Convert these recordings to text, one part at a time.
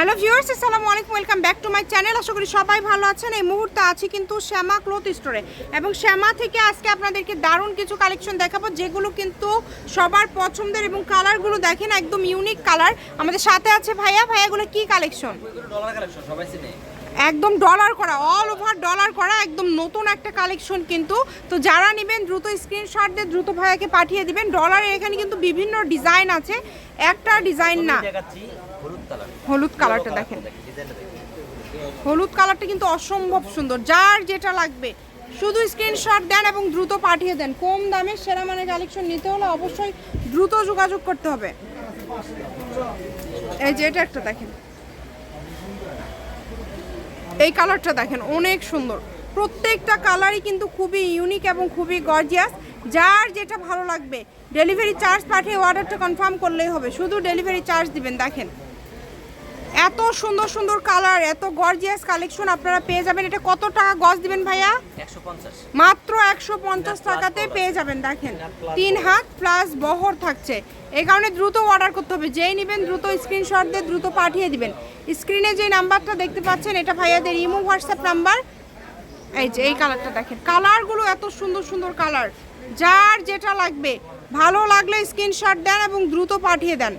Hello viewers আসসালামু আলাইকুম welcome back to my channel আশা করি সবাই ভালো আছেন। এই মুহূর্তে আছি কিন্তু শ্যামা ক্লথ স্টোরে এবং শ্যামা থেকে আজকে আপনাদেরকে দারুণ কিছু কালেকশন দেখাবো, যেগুলো কিন্তু সবার পছন্দের এবং কালারগুলো দেখেন, একদম ইউনিক কালার আমাদের সাথে আছে ভাইয়া। ভাইয়াগুলো কি কালেকশন একদম ডলার করা অল ওভার ডলার করা, একদম নতুন একটা কালেকশন কিন্তু। তো যারা নেবেন, দ্রুত স্ক্রিনশট দিয়ে দ্রুত ভাইয়াকে পাঠিয়ে দিবেন। ডলারের এখানে কিন্তু বিভিন্ন ডিজাইন আছে। একটা ডিজাইন না। দেখাচ্ছি। হলুদ কালারটা দেখেন। হলুদ কালারটা কিন্তু অসম্ভব সুন্দর যার যেটা লাগবে। শুধু স্ক্রিনশট দেন এবং দ্রুত পাঠিয়ে দেন। কম দামে সেরা মানের কালেকশন নিতে হলে অবশ্যই দ্রুত যোগাযোগ করতে হবে। এই যে এটা একটা দেখেন। এই কালারটা দেখেন অনেক সুন্দর। প্রত্যেকটা কালারই কিন্তু খুবই ইউনিক এবং খুবই গর্জিয়াস যার যেটা ভালো লাগবে ডেলিভারি চার্জ পাঠিয়ে অর্ডারটা কনফার্ম করলেই হবে। শুধু ডেলিভারি চার্জ দিবেন দেখেন। এত সুন্দর সুন্দর কালার এত গর্জিয়াস কালেকশন আপনারা পেয়ে যাবেন। এটা কত টাকা গজ দিবেন ভাইয়া? মাত্র একশো পঞ্চাশ টাকাতে পেয়ে যাবেন দেখেন। তিন হাত প্লাস বহর থাকছে। এই কারণে দ্রুত অর্ডার করতে হবে। যেই নেবেন দ্রুত স্ক্রিনশট দিয়ে দ্রুত পাঠিয়ে দিবেন। স্ক্রিনে যে নাম্বারটা দেখতে পাচ্ছেন এটা ভাইয়াদের ইমো হোয়াটসঅ্যাপ নাম্বার। এই যে এই কালারটা দেখেন। কালারগুলো এত সুন্দর সুন্দর কালার যার যেটা লাগবে ভালো লাগলে স্ক্রিনশট দেন এবং দ্রুত পাঠিয়ে দেন।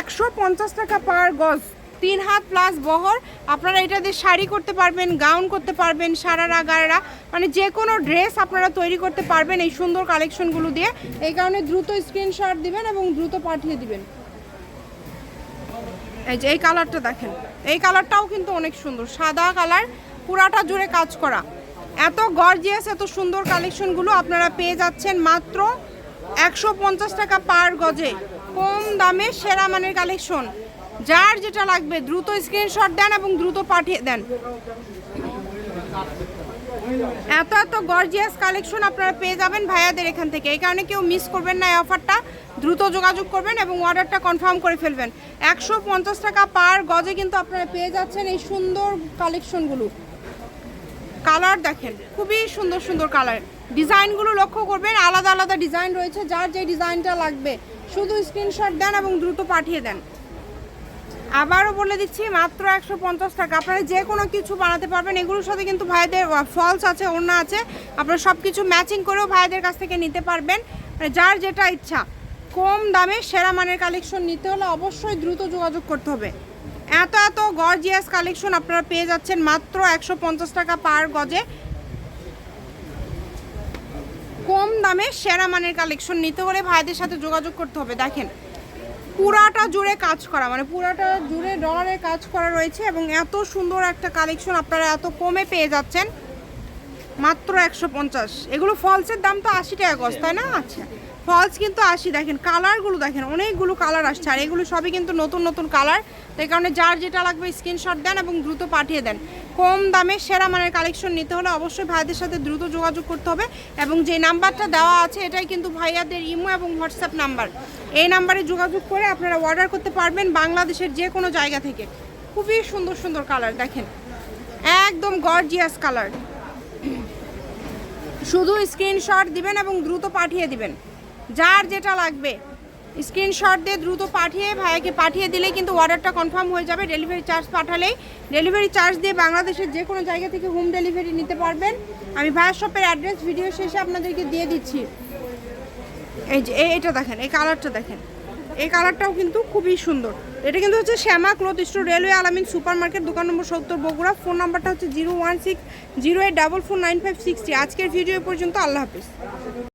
একশো পঞ্চাশ টাকা পার গজ। তিন হাত প্লাস বহর। আপনারা এটা দিয়ে শাড়ি করতে পারবেন গাউন করতে পারবেন সারারা গায়েরা মানে যে কোনো ড্রেস আপনারা তৈরি করতে পারবেন এই সুন্দর কালেকশনগুলো দিয়ে। এই কারণে দ্রুত স্ক্রিনশট দিবেন এবং দ্রুত পাঠিয়ে দিবেন। এই যে এই কালারটা দেখেন। এই কালারটাও কিন্তু অনেক সুন্দর। সাদা কালার পুরাটা জুড়ে কাজ করা। এত গর্জিয়াস এত সুন্দর কালেকশনগুলো আপনারা পেয়ে যাচ্ছেন মাত্র একশো পঞ্চাশ টাকা পার গজে। কম দামে সেরা মানের কালেকশন যার যেটা লাগবে দ্রুত স্ক্রিনশট দেন এবং দ্রুত পাঠিয়ে দেন। এত এত গর্জিয়াস কালেকশন আপনারা পেয়ে যাবেন ভাইয়াদের এখান থেকে। এই কারণে কেউ মিস করবেন না এই অফারটা দ্রুত যোগাযোগ করবেন এবং অর্ডারটা কনফার্ম করে ফেলবেন। একশো পঞ্চাশ টাকা পার গজে কিন্তু আপনারা পেয়ে যাচ্ছেন এই সুন্দর কালেকশনগুলো কালার দেখেন, খুবই সুন্দর সুন্দর কালার ডিজাইনগুলো লক্ষ্য করবেন, আলাদা আলাদা ডিজাইন রয়েছে। যার যে ডিজাইনটা লাগবে, শুধু স্ক্রিনশট দেন এবং দ্রুত পাঠিয়ে দেন। আবারও বলে দিচ্ছি, মাত্র একশো পঞ্চাশ টাকা। আপনারা যে কোনো কিছু বানাতে পারবেন, এগুলোর সাথে কিন্তু ভাইদের ফলস আছে, ওড়না আছে। আপনারা সব কিছু ম্যাচিং করেও ভাইদের কাছ থেকে নিতে পারবেন। মানে যার যেটা ইচ্ছা, কম দামে সেরা মানের কালেকশন নিতে হলে অবশ্যই দ্রুত যোগাযোগ করতে হবে। এত এত গর্জিয়াস কালেকশন আপনারা পেয়ে যাচ্ছেন, মাত্র একশো পঞ্চাশ টাকা পার গজে। কম দামে সেরা মানের কালেকশন নিতে হলে ভাইদের সাথে যোগাযোগ করতে হবে। দেখেন পুরাটা জুড়ে কাজ করা মানে পুরাটা জুড়ে ডলারের কাজ করা রয়েছে এবং এত সুন্দর একটা কালেকশন আপনারা এত কমে পেয়ে যাচ্ছেন। মাত্র একশো পঞ্চাশ। এগুলো ফলসের দাম তো আশি টাকা গজ, তাই না? আচ্ছা। ফলস কিন্তু আশি, দেখেন। কালারগুলো দেখেন, অনেকগুলো কালার আসছে, আর এগুলো সবই কিন্তু নতুন নতুন কালার। তাই কারণে যার যেটা লাগবে স্ক্রিনশট দেন এবং দ্রুত পাঠিয়ে দেন। কম দামে সেরা মানের কালেকশন নিতে হলে অবশ্যই ভাইদের সাথে দ্রুত যোগাযোগ করতে হবে এবং যে নাম্বারটা দেওয়া আছে, এটাই কিন্তু ভাইয়াদের ইমো এবং হোয়াটসঅ্যাপ নাম্বার। এই নাম্বারে যোগাযোগ করে আপনারা অর্ডার করতে পারবেন বাংলাদেশের যে কোনো জায়গা থেকে। খুবই সুন্দর সুন্দর কালার দেখেন। একদম গর্জিয়াস কালার শুধু স্ক্রিনশট দিবেন এবং দ্রুত পাঠিয়ে দিবেন। যার যেটা লাগবে, স্ক্রিনশট দিয়ে দ্রুত পাঠিয়ে, ভাইয়াকে পাঠিয়ে দিলেই কিন্তু অর্ডারটা কনফার্ম হয়ে যাবে। ডেলিভারি চার্জ পাঠালেই। ডেলিভারি চার্জ দিয়ে বাংলাদেশের যে কোনো জায়গা থেকে হোম ডেলিভারি নিতে পারবেন। আমি ভাইয়ার শপের অ্যাড্রেস ভিডিও শেষে আপনাদেরকে দিয়ে দিচ্ছি। এই যে এটা দেখেন, এই কালারটা দেখেন। এই কালারটাও কিন্তু খুবই সুন্দর। এটা কিন্তু হচ্ছে Shyama cloth store, railway Alamin super market দোকান নম্বর সত্তর, বগুড়া। ফোন নাম্বারটা হচ্ছে zero one six, zero eight double four nine five sixty আজকের ভিডিও পর্যন্ত, আল্লাহ হাফিজ।